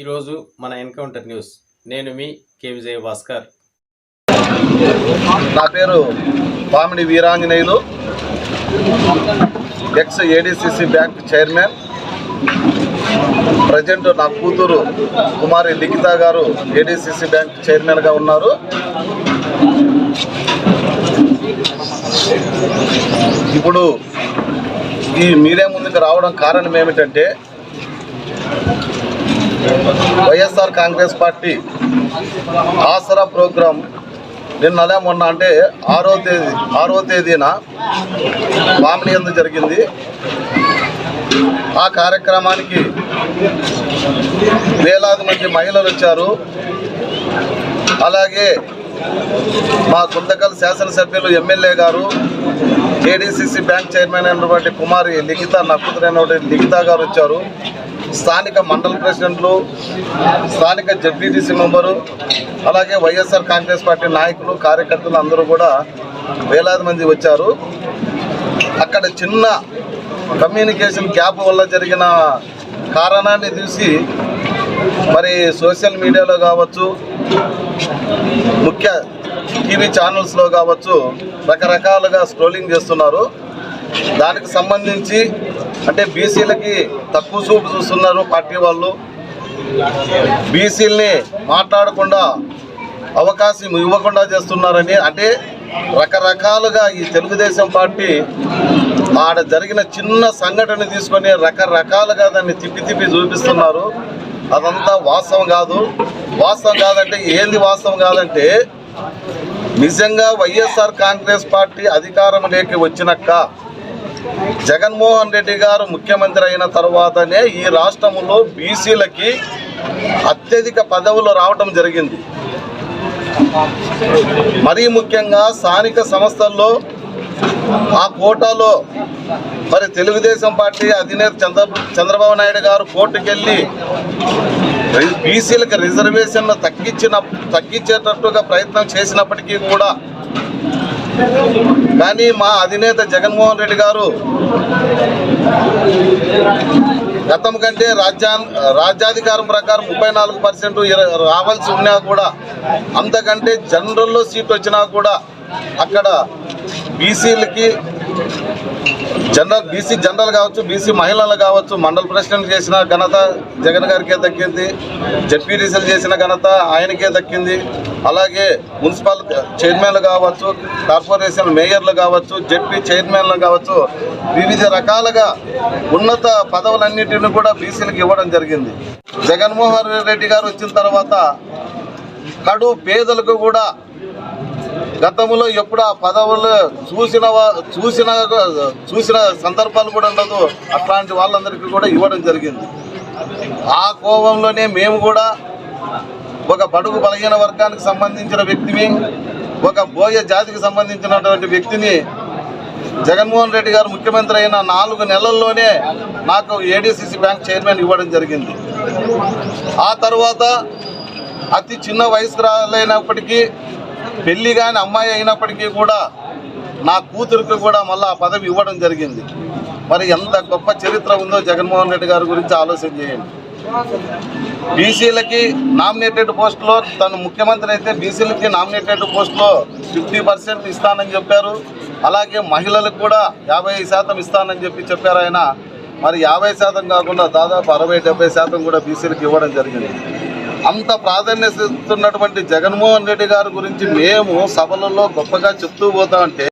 ఈరోజు మన encounter news. నేను మీ కే విజయ భాస్కర్ నా పేరు Pamidi Veeranjaneyulu ex ADCC bank chairman. Present నా కూతురు కుమారి లిఖిత గారు ఏడిసిసి బ్యాంక్ చైర్మన్గా ఉన్నారు. ఇప్పుడు ఈ మీడియా ముందుకు రావడం కారణం ఏమిటంటే YSR Congress party Aasara programme నిన్నలే మొన్న అంటే ఆరో తేదీ ఆరో తేదీన మామిడి ఎందు జరిగింది. ఆ కార్యక్రమానికి వేలాది మంది మహిళలు వచ్చారు. అలాగే మా గుంతకల్ శాసనసభ్యులు ఎమ్మెల్యే గారు ఏడీసీసీ బ్యాంక్ చైర్మన్ అయినటువంటి కుమారి లిఖిత నక్కుతురైనటువంటి లిఖిత గారు వచ్చారు. స్థానిక మండల ప్రెసిడెంట్లు స్థానిక జడ్పీటీసీ మెంబరు అలాగే వైఎస్ఆర్ కాంగ్రెస్ పార్టీ నాయకులు కార్యకర్తలు అందరూ కూడా వేలాది మంది వచ్చారు. అక్కడ చిన్న కమ్యూనికేషన్ గ్యాప్ వల్ల జరిగిన కారణాన్ని చూసి మరి సోషల్ మీడియాలో కావచ్చు ముఖ్య టీవీ ఛానల్స్లో కావచ్చు రకరకాలుగా స్క్రోలింగ్ చేస్తున్నారు. దానికి సంబంధించి అంటే బీసీలకి తక్కువ చూపు చూస్తున్నారు పార్టీ వాళ్ళు. బీసీలని మాట్లాడకుండా అవకాశం ఇవ్వకుండా చేస్తున్నారని అంటే రకరకాలుగా ఈ తెలుగుదేశం పార్టీ ఆడ జరిగిన చిన్న సంఘటన తీసుకొని రకరకాలుగా దాన్ని తిప్పి తిప్పి చూపిస్తున్నారు. అదంతా వాస్తవం కాదు. వాస్తవం కాదంటే ఏంది వాస్తవం కాదంటే నిజంగా వైఎస్ఆర్ కాంగ్రెస్ పార్టీ అధికారంలోకి వచ్చినాక జగన్మోహన్ రెడ్డి గారు ముఖ్యమంత్రి అయిన తర్వాతనే ఈ రాష్ట్రంలో బీసీలకి అత్యధిక పదవులు రావటం జరిగింది. మరీ ముఖ్యంగా స్థానిక సంస్థల్లో ఆ కోటాలో మరి తెలుగుదేశం పార్టీ అధినేత చంద్ర చంద్రబాబు నాయుడు గారు కోర్టుకెళ్ళి బీసీలకు రిజర్వేషన్లు తగ్గించిన తగ్గించేటట్టుగా ప్రయత్నం చేసినప్పటికీ కూడా కానీ మా అధినేత జగన్మోహన్ రెడ్డి గారు గతం కంటే రాజ్యా రాజ్యాధికారం ప్రకారం ముప్పై నాలుగు పర్సెంట్ రావాల్సి ఉన్నా కూడా అంతకంటే జనరల్లో సీట్ వచ్చినా కూడా అక్కడ బీసీలకి జనరల్ బీసీ జనరల్ కావచ్చు బీసీ మహిళలు కావచ్చు మండల ప్రెసిడెంట్ చేసిన ఘనత జగన్ గారికే దక్కింది జడ్పీటీసీలు చేసిన ఘనత ఆయనకే దక్కింది. అలాగే మున్సిపల్ చైర్మన్లు కావచ్చు కార్పొరేషన్ మేయర్లు కావచ్చు జడ్పీ చైర్మన్లు కావచ్చు వివిధ రకాలుగా ఉన్నత పదవులన్నింటిని కూడా బీసీలకు ఇవ్వడం జరిగింది. జగన్మోహన్ రెడ్డి గారు వచ్చిన తర్వాత కడు పేదలకు కూడా గతంలో ఎప్పుడు ఆ పదవులు చూసిన చూసిన చూసిన సందర్భాలు కూడా ఉండదు. అట్లాంటి వాళ్ళందరికీ కూడా ఇవ్వడం జరిగింది. ఆ కోపంలోనే మేము కూడా ఒక బడుగు బలహీన వర్గానికి సంబంధించిన వ్యక్తిని ఒక బోయ జాతికి సంబంధించినటువంటి వ్యక్తిని జగన్మోహన్ రెడ్డి గారు ముఖ్యమంత్రి అయిన నాలుగు నెలల్లోనే నాకు ఏడీసీసీ బ్యాంక్ చైర్మన్ ఇవ్వడం జరిగింది. ఆ తర్వాత అతి చిన్న వయసురాలైనప్పటికీ పెళ్ళి కాని అమ్మాయి అయినప్పటికీ కూడా నా కూతురికి కూడా మళ్ళీ ఆ పదవి ఇవ్వడం జరిగింది. మరి ఎంత గొప్ప చరిత్ర ఉందో జగన్మోహన్ రెడ్డి గారి గురించి ఆలోచన చేయండి. బీసీలకి నామినేటెడ్ పోస్టులో తను ముఖ్యమంత్రి అయితే బీసీలకి నామినేటెడ్ పోస్టులో ఫిఫ్టీ పర్సెంట్ ఇస్తానని చెప్పారు. అలాగే మహిళలకు కూడా యాభై శాతం ఇస్తానని చెప్పి చెప్పారు ఆయన. మరి యాభై శాతం కాకుండా దాదాపు అరవై డెబ్బై శాతం కూడా బీసీలకు ఇవ్వడం జరిగింది. అంత ప్రాధాన్యత ఇస్తున్నటువంటి జగన్మోహన్ రెడ్డి గారి గురించి మేము సభలలో గొప్పగా చెప్తూ పోతామంటే